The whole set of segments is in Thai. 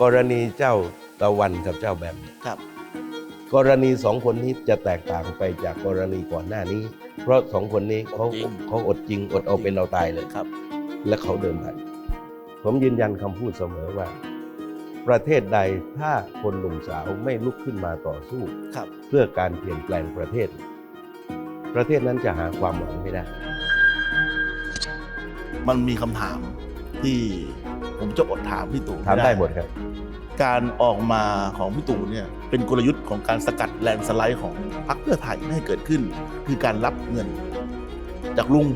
กรณีเจ้าตะวันกับเจ้าแบมครับ กรณีสองคนนี้จะแตกต่างไปจากกรณีก่อนหน้านี้ เพราะสองคนนี้เขาจริง เขาอดจริงอดเอาเป็นเอาตายเลย ครับ และเขาเดินผ่านผมยืนยันคำพูดเสมอว่า ประเทศใดถ้าคนหนุ่มสาวไม่ลุกขึ้นมาต่อสู้ ครับ เพื่อการเปลี่ยนแปลงประเทศ ประเทศนั้นจะหาความหวังไม่ได้ มันมีคำถามที่ ผมจะอดถามพี่ตู่ถามได้หมดครับ การออกมาของพี่ตู่เนี่ยเป็นกลยุทธ์ของการสกัดแลนด์สไลด์ของพรรคเพื่อไทยไม่ให้เกิดขึ้น คือการรับเงิน จากลุง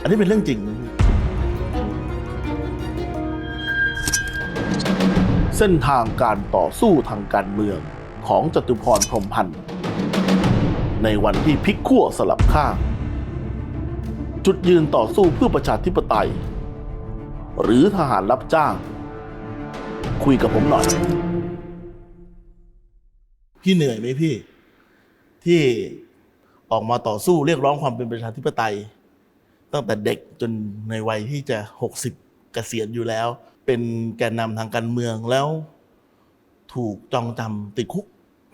อันนี้เป็นเรื่องจริงไหมพี่เส้นทางการต่อสู้ทางการเมืองของจตุพรพรหมพันธ์ในวันที่พลิกขั้วสลับข้าง จุดยืนต่อสู้เพื่อประชาธิปไตย หรือทหารรับจ้าง คุยกับผมหน่อย พี่เหนื่อยไหมพี่ ที่ออกมาต่อสู้เรียกร้องความเป็นประชาธิปไตย ตั้งแต่เด็กจนในวัยที่จะ 60เกษียณอยู่แล้ว เป็นแกนนำทางการเมืองแล้ว ถูกจองจำติดคุก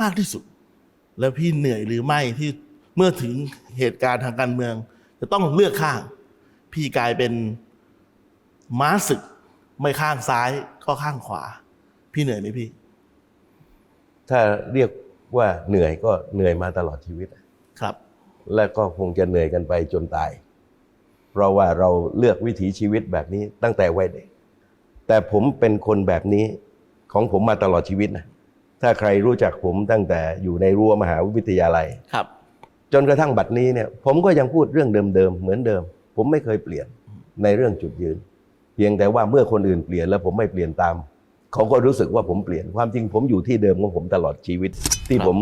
มากที่สุด แล้วพี่เหนื่อยหรือไม่ที่เมื่อถึงเหตุการณ์ทางการเมือง จะต้องเลือกข้าง พี่กลายเป็น ม้าศึก ไม่ข้างซ้ายก็ข้างขวา พี่เหนื่อยไหมพี่ ถ้าเรียกว่าเหนื่อยก็เหนื่อยมาตลอดชีวิต ครับ และก็คงจะเหนื่อยกันไปจนตาย เพราะว่าเราเลือกวิถีชีวิตแบบนี้ตั้งแต่วัยเด็ก แต่ผมเป็นคนแบบนี้ของผมมาตลอดชีวิตนะ ถ้าใครรู้จักผมตั้งแต่อยู่ในรั้วมหาวิทยาลัย ครับ จนกระทั่งบัดนี้เนี่ย ผมก็ยังพูดเรื่องเดิมๆเหมือนเดิม ผมไม่เคยเปลี่ยนในเรื่องจุดยืน เพียงแต่ว่าเมื่อคนอื่นเปลี่ยนแล้วผมไม่เปลี่ยนตาม เขาก็รู้สึกว่าผมเปลี่ยนความจริงผมอยู่ที่เดิมของผมตลอดชีวิต ที่ครับผม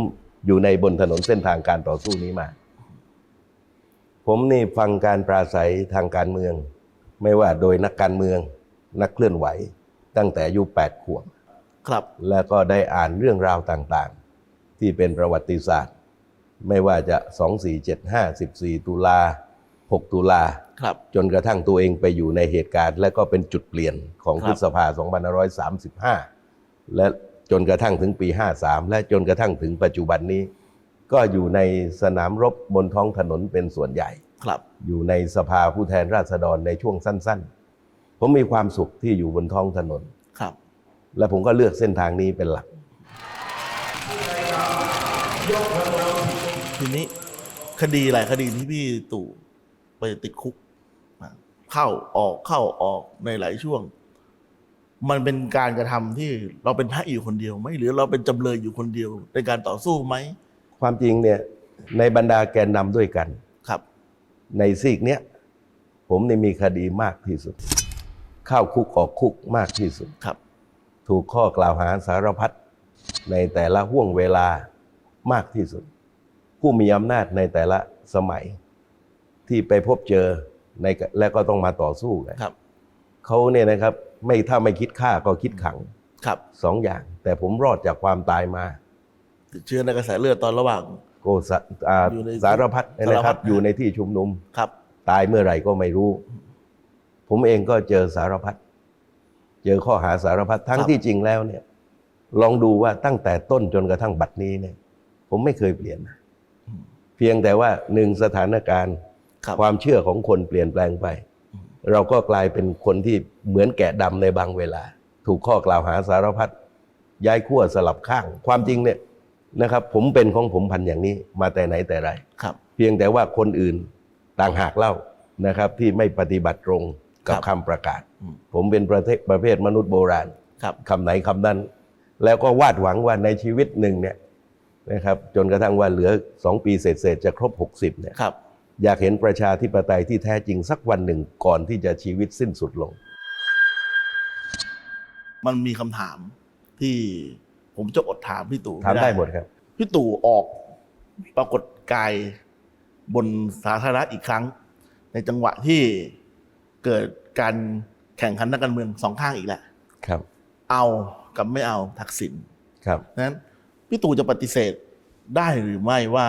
อยู่ในบนถนนเส้นทางการต่อสู้นี้มา ผมนี่ฟังการปราศัยทางการเมือง ไม่ว่าโดยนักการเมืองนักเคลื่อนไหว ตั้งแต่อายุแปดขวบครับแล้วก็ได้อ่านเรื่องราวต่างๆ ที่เป็นประวัติศาสตร์ ไม่ว่าจะ 2475 14 ตุลา 6 ตุลาครับ จนกระทั่งตัวเองไปอยู่ในเหตุการณ์ และก็เป็นจุดเปลี่ยนของครับพฤษภา 2535 และจนกระทั่งถึงปี 53 และจนกระทั่งถึงปัจจุบันนี้ ก็อยู่ในสนามรบบนท้องถนนเป็นส่วนใหญ่ครับ อยู่ในสภาผู้แทนราษฎรในช่วงสั้น ๆ ผมมีความสุขที่อยู่บนท้องถนนครับ และผมก็เลือกเส้นทางนี้เป็นหลักทีนี้คดีหลายคดีที่พี่ตู่ไปติดคุกนะ เข้าออกเข้าออกในหลายช่วง มันเป็นการกระทำที่เราเป็นพระอยู่คนเดียวไหมหรือเราเป็นจำเลยอยู่คนเดียวในการต่อสู้ไหมความจริงเนี่ยในบรรดาแกนนำด้วยกันครับ ในซีกเนี้ยผมเนี่ยมีคดีมากที่สุด เข้าคุกออกคุกมากที่สุดครับ ถูกข้อกล่าวหาสารพัดในแต่ละห่วงเวลามากที่สุด ผู้มีอำนาจในแต่ละสมัยที่ไปพบเจอ ในและก็ต้องมาต่อสู้กันครับเขาเนี่ยนะครับไม่ถ้าไม่คิดฆ่าก็คิดขังครับสองอย่าง แต่ผมรอดจากความตายมาติดเชื้อในกระแสเลือดตอนระหว่างโกสะอ่าอยู่ในสารพัดนะสารคพัรัดบอยู่ในที่ชุมนุมครับ ตายเมื่อไหร่ก็ไม่รู้ ผมเองก็เจอสารพัดเจอข้อหาสารพัดทั้งครับที่จริงแล้วเนี่ย ลองดูว่าตั้งแต่ต้นจนกระทั่งบัดนี้เนี่ย ผมไม่เคยเปลี่ยนนะเพียงแต่ว่าหนึ่งสถานการณ์ ครับความเชื่อของคนเปลี่ยนแปลงไป เราก็กลายเป็นคนที่เหมือนแกะดำในบางเวลา ถูกข้อกล่าวหาสารพัดย้ายขั้วสลับข้าง ความจริงเนี่ยนะครับ ผมเป็นของผมพันอย่างนี้มาแต่ไหนแต่ไรครับ เพียงแต่ว่าคนอื่นต่างหากเล่านะครับ ที่ไม่ปฏิบัติตรงกับครับคำประกาศอืมผมเป็นประเทศประเภทมนุษย์โบราณครับคำไหนคำนั้น แล้วก็วาดหวังว่าในชีวิตหนึ่งเนี่ยนะครับจนกระทั่งว่าเหลือสองปีเศษๆจะครบ 60เนี่ยครับ อยากเห็นประชาธิปไตยที่แท้จริงสักวันหนึ่งก่อนที่จะชีวิตสิ้นสุดลง มันมีคำถามที่ผมจะอดถามพี่ตู่ถามได้หมดครับ พี่ตู่ออกปรากฏกายบนสาธารณะอีกครั้ง ในจังหวะที่เกิดการแข่งขันทางการเมืองสองข้างอีกแหละ ครับ เอากับไม่เอาทักษิณ ครับนั้นพี่ตู่จะปฏิเสธได้หรือไม่ว่า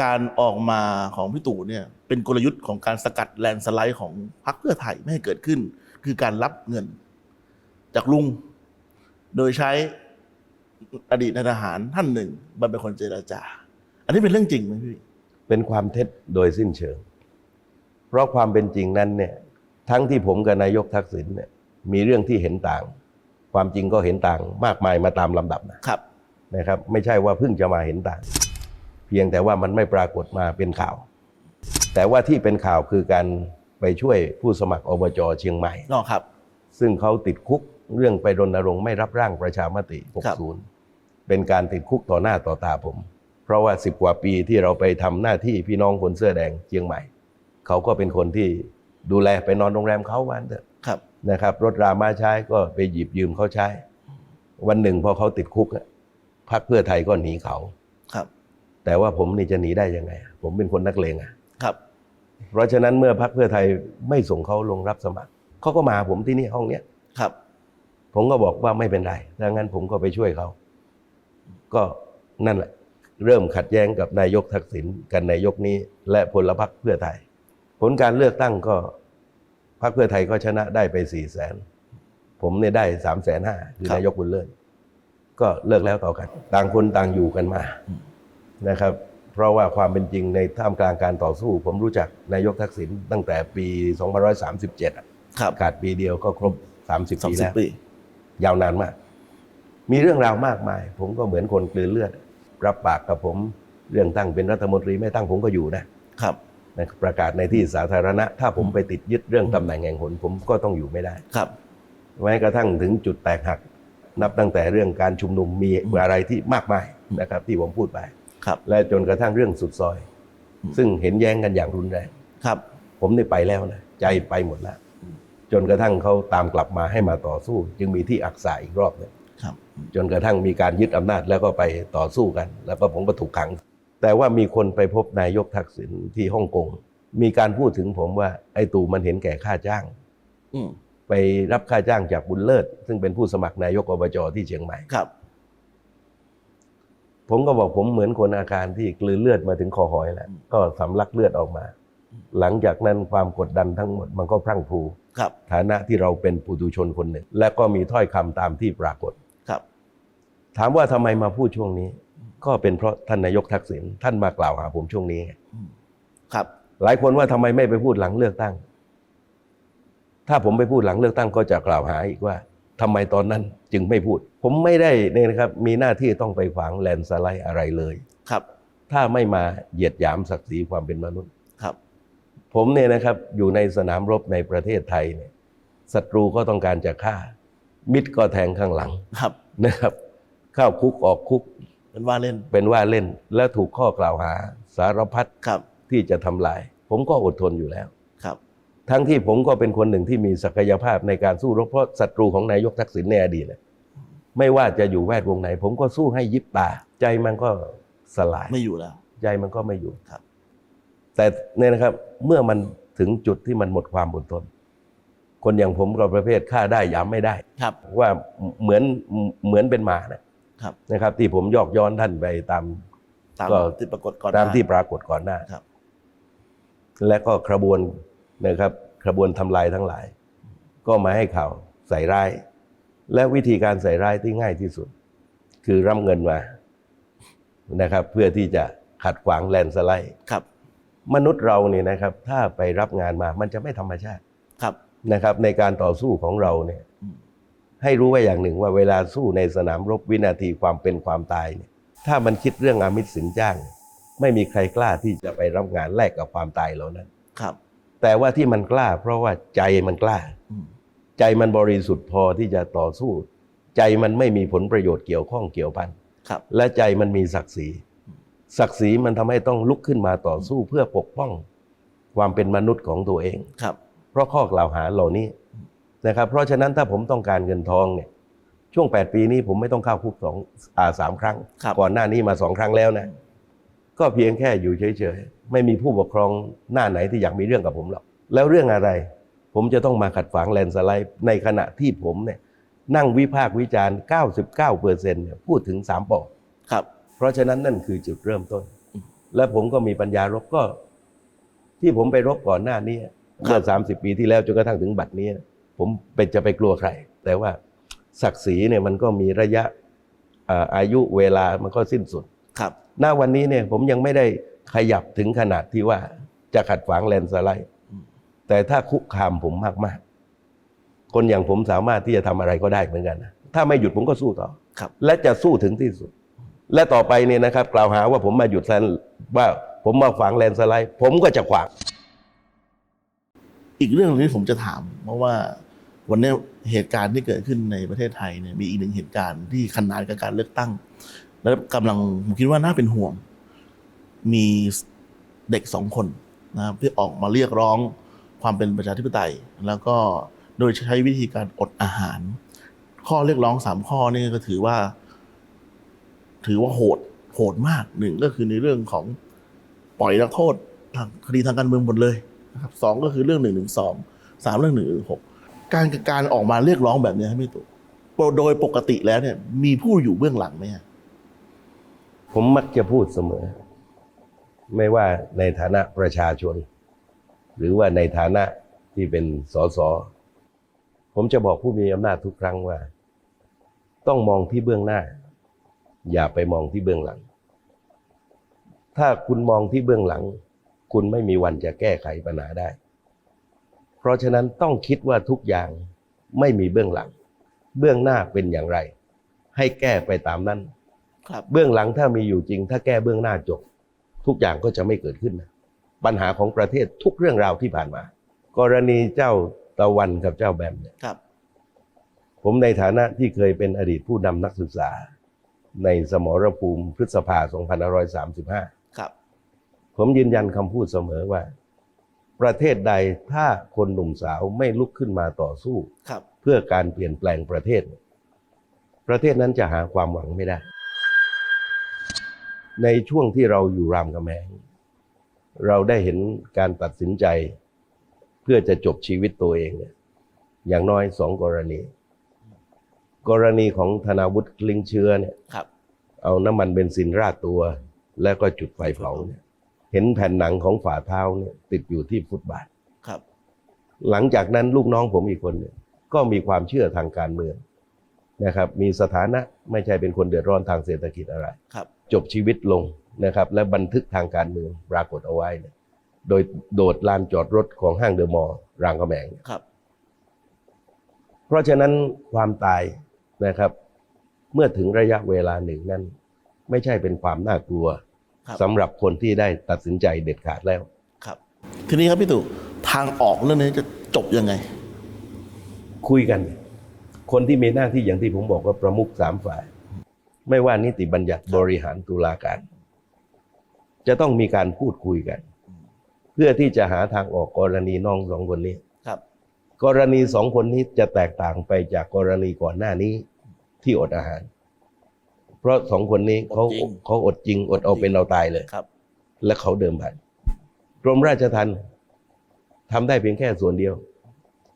การออกมาของพี่ตู่เนี่ยเป็นกลยุทธ์ของการสกัดแลนด์สไลด์ของพรรคเพื่อไทยไม่ให้เกิดขึ้น คือการรับเงิน จากลุง โดยใช้อดีตนายทหารท่านหนึ่งมาเป็นคนเจราจา อันนี้เป็นเรื่องจริงไหมพี่เป็นความเท็จโดยสิ้นเชิง เพราะความเป็นจริงนั้นเนี่ยทั้งที่ผมกับนายกทักษิณเนี่ยมีเรื่องที่เห็นต่าง ความจริงก็เห็นต่างมากมายมาตามลำดับนะครับนะครับ ไม่ใช่ว่าเพิ่งจะมาเห็นต่าง เพียงแต่ว่ามันไม่ปรากฏมาเป็นข่าว แต่ว่าที่เป็นข่าวคือการไปช่วยผู้สมัครอบจเชียงใหม่นอกครับ ซึ่งเขาติดคุกเรื่องไปรณรงค์ไม่รับร่างประชามติครับ60 เป็นการติดคุกต่อหน้าต่อตาผม เพราะว่า10กว่าปีที่เราไปทำหน้าที่พี่น้องคนเสื้อแดงเชียงใหม่ เขาก็เป็นคนที่ดูแลไปนอนโรงแรมเขาวันเถอะครับนะครับ รถรามาใช้ก็ไปหยิบยืมเขาใช้ วันหนึ่งพอเขาติดคุกอะพรรคเพื่อไทยก็หนีเขาครับ แต่ว่าผมนี่จะหนีได้ยังไง ผมเป็นคนนักเลงอะครับ เพราะฉะนั้นเมื่อพรรคเพื่อไทยไม่ส่งเขาลงรับสมัครเขาก็มาหาผมที่นี่ห้องเนี้ยครับ ผมก็บอกว่าไม่เป็นไรดังนั้นผมก็ไปช่วยเขา ก็นั่นแหละ เริ่มขัดแย้งกับนายกทักษิณกันนายกนี้ และพลพรรคเพื่อไทย ผลการเลือกตั้งก็พรรคเพื่อไทยก็ชนะได้ไปสี่แสนผมเนี่ยได้สามแสนห้าคือครับนายกบุญเลิศก็เลิกแล้วต่อกัน ต่างคนต่างอยู่กันมา นะครับ เพราะว่าความเป็นจริงในท่ามกลางการต่อสู้ ผมรู้จักนายกทักษิณตั้งแต่ปี2537อะครับขาดปีเดียวก็ครบ 30สองปีสิบแล้วปียาวนานมาก มีเรื่องราวมากมาย ผมก็เหมือนคนกลืนเลือด รับปากกับผมเรื่องตั้งเป็นรัฐมนตรีไม่ตั้งผมก็อยู่นะครับนะประกาศในที่สาธารณะ ถ้าผมไปติดยึดเรื่องตำแหน่งแห่งหนผมก็ต้องอยู่ไม่ได้ครับแม้กระทั่งถึงจุดแตกหัก นับตั้งแต่เรื่องการชุมนุมมีอะไรที่มากมายนะครับ ที่ผมพูดไป ครับและจนกระทั่งเรื่องสุดซอยอืมซึ่งเห็นแย้งกันอย่างรุนแรงครับ ผมนี่ไปแล้วนะใจไปหมดแล้วจนกระทั่งเขาตามกลับมาให้มาต่อสู้ จึงมีที่อักษาอีกรอบหนึงครับจนกระทั่งมีการยึดอำนาจแล้วก็ไปต่อสู้กัน แล้วก็ผมก็ถูกขัง แต่ว่ามีคนไปพบนายกทักษิณที่ฮ่องกงมีการพูดถึงผมว่า ไอ้ตู่มันเห็นแก่ค่าจ้างอืมไปรับค่าจ้างจากบุญเลิศ ซึ่งเป็นผู้สมัครนายกอบจที่เชียงใหม่ครับ ผมก็บอกผมเหมือนคนอาการที่กลืนเลือดมาถึงคอหอยแล้วก็สำลักเลือดออกมา หลังจากนั้นความกดดันทั้งหมดมันก็พรั่งพรูครับ ฐานะที่เราเป็นปุถุชนคนหนึ่ง และก็มีถ้อยคำตามที่ปรากฏครับ ถามว่าทำไมมาพูดช่วงนี้ ก็เป็นเพราะท่านนายกทักษิณท่านมากล่าวหาผมช่วงนี้ไงครับ หลายคนว่าทำไมไม่ไปพูดหลังเลือกตั้ง ถ้าผมไปพูดหลังเลือกตั้งก็จะกล่าวหาอีกว่า ทำไมตอนนั้นจึงไม่พูด ผมไม่ได้เนี่ยนะครับมีหน้าที่ต้องไปขวางแลนด์สไลด์อะไรเลยครับ ถ้าไม่มาเหยียดหยามศักดิ์ศรีความเป็นมนุษย์ครับ ผมเนี่ยนะครับอยู่ในสนามรบในประเทศไทยเนี่ยศัตรูก็ต้องการจะฆ่า มิตรก็แทงข้างหลังครับนะครับ เข้าคุกออกคุกเป็นว่าเล่นเป็นว่าเล่นและถูกข้อกล่าวหาสารพัดครับที่จะทำลาย ผมก็อดทนอยู่แล้วครับ ทั้งที่ผมก็เป็นคนหนึ่งที่มีศักยภาพในการสู้รบเพราะศัตรูของนายกทักษิณในอดีตเนี่ยไม่ว่าจะอยู่แวดวงไหน ผมก็สู้ให้ยิบตา ใจมันก็สลายไม่อยู่แล้ว ใจมันก็ไม่อยู่ครับ แต่เนี่ยนะครับเมื่อมันถึงจุดที่มันหมดความอดทนคนอย่างผมก็ประเภทฆ่าได้ยามไม่ได้ครับ ว่าเหมือนเหมือนเป็นหมานะครับนะครับ ที่ผมยอกย้อนท่านไปตามตามก็ที่ปรากฏก่อนตามหน้ที่ปรากฏก่อนหน้าครับ และก็กระบวนนะครับ กระบวนทำลายทั้งหลาย ก็มาให้ข่าวใส่ร้าย และวิธีการใส่ร้ายที่ง่ายที่สุด คือรับเงินมานะครับ เพื่อที่จะขัดขวางแลนด์สไลด์ครับ มนุษย์เราเนี่ยนะครับ ถ้าไปรับงานมามันจะไม่ธรรมชาติครับนะครับ ในการต่อสู้ของเราเนี่ยอืมให้รู้ไว้อย่างหนึ่งว่าเวลาสู้ในสนามรบวินาทีความเป็นความตายเนี่ย ถ้ามันคิดเรื่องอามิตรสินจ้าง ไม่มีใครกล้าที่จะไปรับงานแลกกับความตายเหล่านั้นครับ แต่ว่าที่มันกล้า เพราะว่าใจมันกล้าอืมใจมันบริสุทธิ์พอที่จะต่อสู้ ใจมันไม่มีผลประโยชน์เกี่ยวข้องเกี่ยวพันครับและใจมันมีศักดิ์ศรี ศักดิ์ศรีมันทำให้ต้องลุกขึ้นมาต่อสู้เพื่อปกป้อง ความเป็นมนุษย์ของตัวเองครับ เพราะข้อกล่าวหาเหล่านี้นะครับ เพราะฉะนั้นถ้าผมต้องการเงินทองเนี่ยช่วง 8 ปีนี้ผมไม่ต้องเข้าคุกสองอ่าสามครั้งครับก่อนหน้านี้มาสองครั้งแล้วนะ ก็เพียงแค่อยู่เฉยๆ ไม่มีผู้ปกครองหน้าไหนที่อยากมีเรื่องกับผมหรอก แล้วเรื่องอะไร ผมจะต้องมาขัดขวางแลนด์สไลด์ในขณะที่ผมเนี่ยนั่งวิพากษ์วิจารณ์ 99เปอร์เซ็นต์เนี่ยพูดถึง3ปอครับ เพราะฉะนั้นนั่นคือจุดเริ่มต้น และผมก็มีปัญญารบก็ ที่ผมไปรบก่อนหน้านี้เมื่อสามสิบปีที่แล้วจนกระทั่งถึงบัดนี้ ผมเป็นจะไปกลัวใคร แต่ว่าศักดิ์ศรีเนี่ยมันก็มีระยะอ่าอายุเวลามันก็สิ้นสุดครับ ณวันนี้เนี่ยผมยังไม่ได้ขยับถึงขนาดที่ว่าจะขัดขวางแลนด์สไลด์อืมแต่ถ้าคุกคามผมมากๆ คนอย่างผมสามารถที่จะทำอะไรก็ได้เหมือนกันนะถ้าไม่หยุดผมก็สู้ต่อครับและจะสู้ถึงที่สุด และต่อไปเนี่ยนะครับ กล่าวหาว่าผมมาหยุดแลนด์ว่าผมมาขวางแลนด์สไลด์ผมก็จะขวางอีกเรื่องหนึงที่ผมจะถาม เพราะว่าวันนี้เหตุการณ์ที่เกิดขึ้นในประเทศไทยเนี่ยมีอีกหนึ่งเหตุการณ์ที่ขนานกับการเลือกตั้ง แล้วกำลังผมคิดว่าน่าเป็นห่วง มีเด็กสองคนนะครับที่ออกมาเรียกร้องความเป็นประชาธิปไตย แล้วก็โดยใช้วิธีการอดอาหาร ข้อเรียกร้องสามข้อนี่ก็ถือว่า ถือว่าโหดโหดมากหนึ่งก็คือในเรื่องของปล่อยนักโทษทางคดีทางการเมืองหมดเลยนะครับสองก็คือเรื่องหนึ่งหนึ่งสองสามเรื่องหนึ่งหนึ่งหกการการออกมาเรียกร้องแบบนี้ให้ไม่ถูกโดยปกติแล้วเนี่ย มีผู้อยู่เบื้องหลังไหมฮะ ผมมักจะพูดเสมอ ไม่ว่าในฐานะประชาชน หรือว่าในฐานะที่เป็นสสผมจะบอกผู้มีอำนาจทุกครั้งว่า ต้องมองที่เบื้องหน้า อย่าไปมองที่เบื้องหลัง ถ้าคุณมองที่เบื้องหลัง คุณไม่มีวันจะแก้ไขปัญหาได้ เพราะฉะนั้นต้องคิดว่าทุกอย่างไม่มีเบื้องหลัง เบื้องหน้าเป็นอย่างไร ให้แก้ไปตามนั้น เบื้องหลังถ้ามีอยู่จริง ถ้าแก้เบื้องหน้าจบ ทุกอย่างก็จะไม่เกิดขึ้นนะปัญหาของประเทศทุกเรื่องราวที่ผ่านมา กรณีเจ้าตะวันกับเจ้าแบมเนี่ยครับ ผมในฐานะที่เคยเป็นอดีตผู้นำนักศึกษา ในสมรภูมิพฤษภา2535 ครับ ผมยืนยันคำพูดเสมอว่า ประเทศใดถ้าคนหนุ่มสาวไม่ลุกขึ้นมาต่อสู้ครับเพื่อการเปลี่ยนแปลงประเทศ ประเทศนั้นจะหาความหวังไม่ได้ ในช่วงที่เราอยู่รามคำแหงเราได้เห็นการตัดสินใจ เพื่อจะจบชีวิตตัวเองเนี่ยอย่างน้อยสองกรณี กรณีของธนาวุฒิกลิงเชื้อเนี่ยครับเอาน้ำมันเบนซินราดตัว แล้วก็จุดไฟเผาเนี่ยเห็นแผ่นหนังของฝ่าเท้าเนี่ยติดอยู่ที่ฟุตบาทครับ หลังจากนั้นลูกน้องผมอีกคนเนี่ยก็มีความเชื่อทางการเมืองนะครับ มีสถานะไม่ใช่เป็นคนเดือดร้อนทางเศรษฐกิจอะไรครับ จบชีวิตลงนะครับ และบันทึกทางการเมืองปรากฏเอาไว้เนี่ยโดยโดดลานจอดรถของห้างเดอะมอลล์รางกระแมงครับ เพราะฉะนั้นความตายนะครับ เมื่อถึงระยะเวลาหนึ่งนั้น ไม่ใช่เป็นความน่ากลัวครับสำหรับคนที่ได้ตัดสินใจเด็ดขาดแล้วครับ ทีนี้ครับพี่ตู่ทางออกเรื่องนี้จะจบยังไง คุยกัน คนที่มีหน้าที่อย่างที่ผมบอกว่าประมุขสามฝ่าย ไม่ว่านิติบัญญัติบริหารตุลาการ จะต้องมีการพูดคุยกัน เพื่อที่จะหาทางออกกรณีน้องสองคนนี้ครับ กรณีสองคนนี้จะแตกต่างไปจากกรณีก่อนหน้านี้ที่อดอาหาร เพราะสองคนนี้เขาอดจริง เขาอดจริง อดเอาเป็นเอาตายเลย ครับ และเขาเดิมพันกรมราชทัณฑ์ทำได้เพียงแค่ส่วนเดียว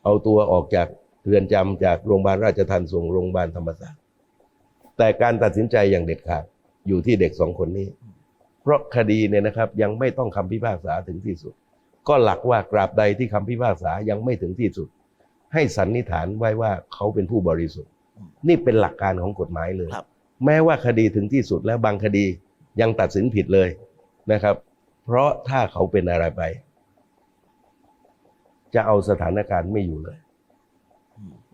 เอาตัวออกจากเรือนจำจากโรงพยาบาลราชทัณฑ์ส่งโรงพยาบาลธรรมศาสตร์ แต่การตัดสินใจอย่างเด็ดขาดอยู่ที่เด็กสองคนนี้ เพราะคดีเนี่ยนะครับยังไม่ต้องคำพิพากษาถึงที่สุด ก็หลักว่ากราบใดที่คำพิพากษายังไม่ถึงที่สุด ให้สันนิษฐานไว้ว่าเขาเป็นผู้บริสุทธิ์ นี่เป็นหลักการของกฎหมายเลยครับแม้ว่าคดีถึงที่สุดแล้วบางคดียังตัดสินผิดเลยนะครับ เพราะถ้าเขาเป็นอะไรไป จะเอาสถานการณ์ไม่อยู่เลย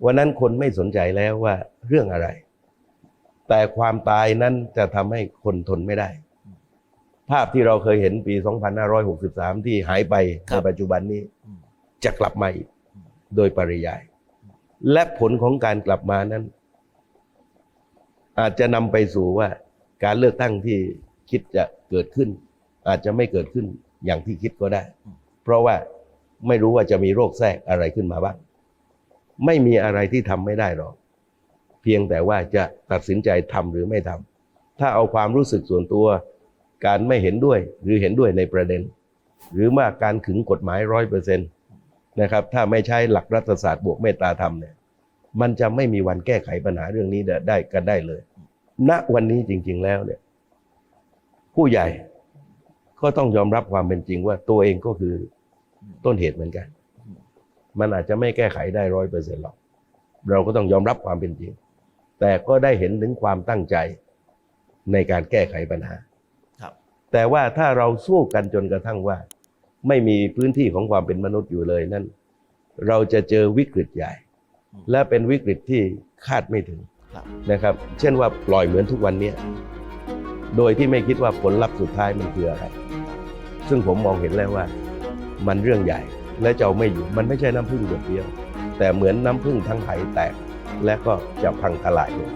วันนั้นคนไม่สนใจแล้วว่าเรื่องอะไร แต่ความตายนั้นจะทำให้คนทนไม่ได้ ภาพที่เราเคยเห็นปี 2563 ที่หายไปครัในบปัจจุบันนี้อืมจะกลับมาอีกโดยปริยาย และผลของการกลับมานั้น อาจจะนำไปสู่ว่าการเลือกตั้งที่คิดจะเกิดขึ้น อาจจะไม่เกิดขึ้นอย่างที่คิดก็ได้ เพราะว่าไม่รู้ว่าจะมีโรคแทรกอะไรขึ้นมาบ้าง ไม่มีอะไรที่ทำไม่ได้หรอกเพียงแต่ว่าจะตัดสินใจทำหรือไม่ทำถ้าเอาความรู้สึกส่วนตัว การไม่เห็นด้วยหรือเห็นด้วยในประเด็น หรือว่าการขึงกฎหมายร้อยเปอร์เซ็นต์นะครับ ถ้าไม่ใช้หลักรัฐศาสตร์บวกเมตตาธรรมเนี่ย มันจะไม่มีวันแก้ไขปัญหาเรื่องนี้ได้ได้กันได้เลย ณวันนี้จริง ๆ แล้วเนี่ย ผู้ใหญ่ก็ต้องยอมรับความเป็นจริงว่าตัวเองก็คือต้นเหตุเหมือนกัน มันอาจจะไม่แก้ไขได้ร้อยเปอร์เซ็นต์หรอก เราก็ต้องยอมรับความเป็นจริง แต่ก็ได้เห็นถึงความตั้งใจในการแก้ไขปัญหาครับแต่ว่าถ้าเราสู้กันจนกระทั่งว่า ไม่มีพื้นที่ของความเป็นมนุษย์อยู่เลยนั่น เราจะเจอวิกฤตใหญ่ และเป็นวิกฤตที่คาดไม่ถึงครับนะครับ เช่นว่าปล่อยเหมือนทุกวันเนี้ยโดยที่ไม่คิดว่าผลลัพธ์สุดท้ายมันคืออะไร ซึ่งผมมองเห็นแล้วว่า มันเรื่องใหญ่และจะเอาไม่อยู่ มันไม่ใช่น้ำพึ่งหยดเดียว แต่เหมือนน้ำพึ่งทั้งไหแตก และก็จะพังทลายลง